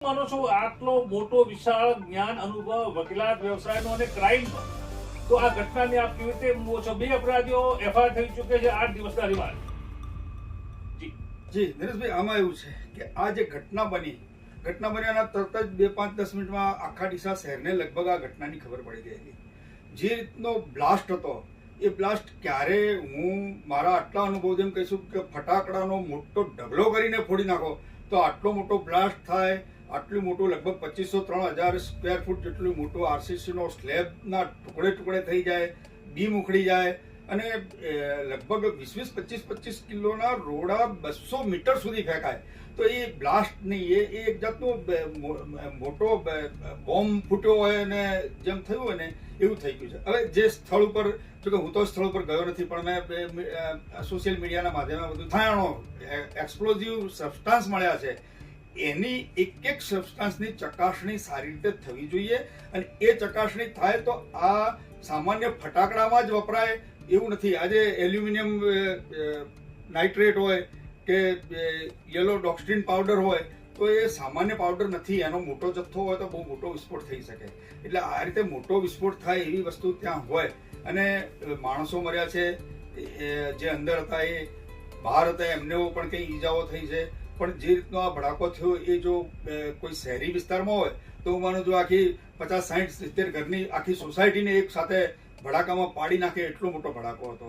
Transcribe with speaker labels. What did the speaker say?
Speaker 1: માનો છો, આટલો મોટો વિશાળ જ્ઞાન અનુભવ વકીલાત વ્યવસાયનો અને ક્રાઇમ તો આ ઘટનાને આપ કેવી રીતે છો? બે અપરાધીઓ એફઆઈઆર થઈ ચૂકે છે આઠ દિવસના રિમાન્ડ. જી.
Speaker 2: નરેશભાઈ આમાં એવું છે કે આ જે ઘટના બની, ઘટના બન્યાના તરત જ બે પાંચ દસ મિનિટમાં આખા ડીસા શહેરને લગભગ આ ઘટનાની ખબર પડી ગઈ હતી. જે રીતનો બ્લાસ્ટ હતો, એ બ્લાસ્ટ ક્યારે હું મારા આટલા અનુભવ જેમ કહીશું કે ફટાકડાનો મોટો ઢગલો કરીને ફોડી નાખો, તો આટલો મોટો બ્લાસ્ટ થાય આટલું મોટું, લગભગ પચીસો ત્રણ હજાર સ્ક્વેર ફૂટ જેટલું મોટું આરસીસીનો સ્લેબના ટુકડે ટુકડે થઈ જાય, બીમ ઉખડી જાય અને લગભગ વીસ વીસ પચીસ પચીસ કિલોના રોડા બસો મીટર સુધી ફેંકાય. તો એ બ્લાસ્ટ નહીં એ એક જાતનો મોટો બોમ્બ ફૂટ્યો હોય અને જેમ થયું હોય ને, એવું થઈ ગયું છે. હવે જે સ્થળ ઉપર, જો હું તો સ્થળ ઉપર ગયો નથી, પણ મેં સોશિયલ મીડિયાના માધ્યમે બધું થાયણો એક્સપ્લોઝિવ સબસ્ટાન્સ મળ્યા છે. એની એક એક સબસ્ટાન્સની ચકાસણી સારી રીતે થવી જોઈએ અને એ ચકાસણી થાય તો આ સામાન્ય ફટાકડામાં જ વપરાય. એવું નથી. આજે એલ્યુમિનિયમ નાઇટ્રેટ હોય કે યલો ડોક્સ્ટ્રીન પાવડર હોય તો એ સામાન્ય પાવડર નથી. એનો મોટો જથ્થો હોય તો બહુ મોટો વિસ્ફોટ થઈ શકે. એટલે આ રીતે મોટો વિસ્ફોટ થાય એવી વસ્તુ ત્યાં હોય. અને માણસો મર્યા છે. જે અંદર હતા એ, બહાર હતા, એમને પણ કંઈ ઈજાઓ થઈ છે. પણ જે રીતનો આ ભડાકો થયો એ જો કોઈ શહેરી વિસ્તારમાં હોય, તો માનો જો આખી પચાસ સાઠ સિત્તેર ઘરની આખી સોસાયટીને એક સાથે ભડાકામાં પાડી નાખે એટલો મોટો ભડાકો હતો.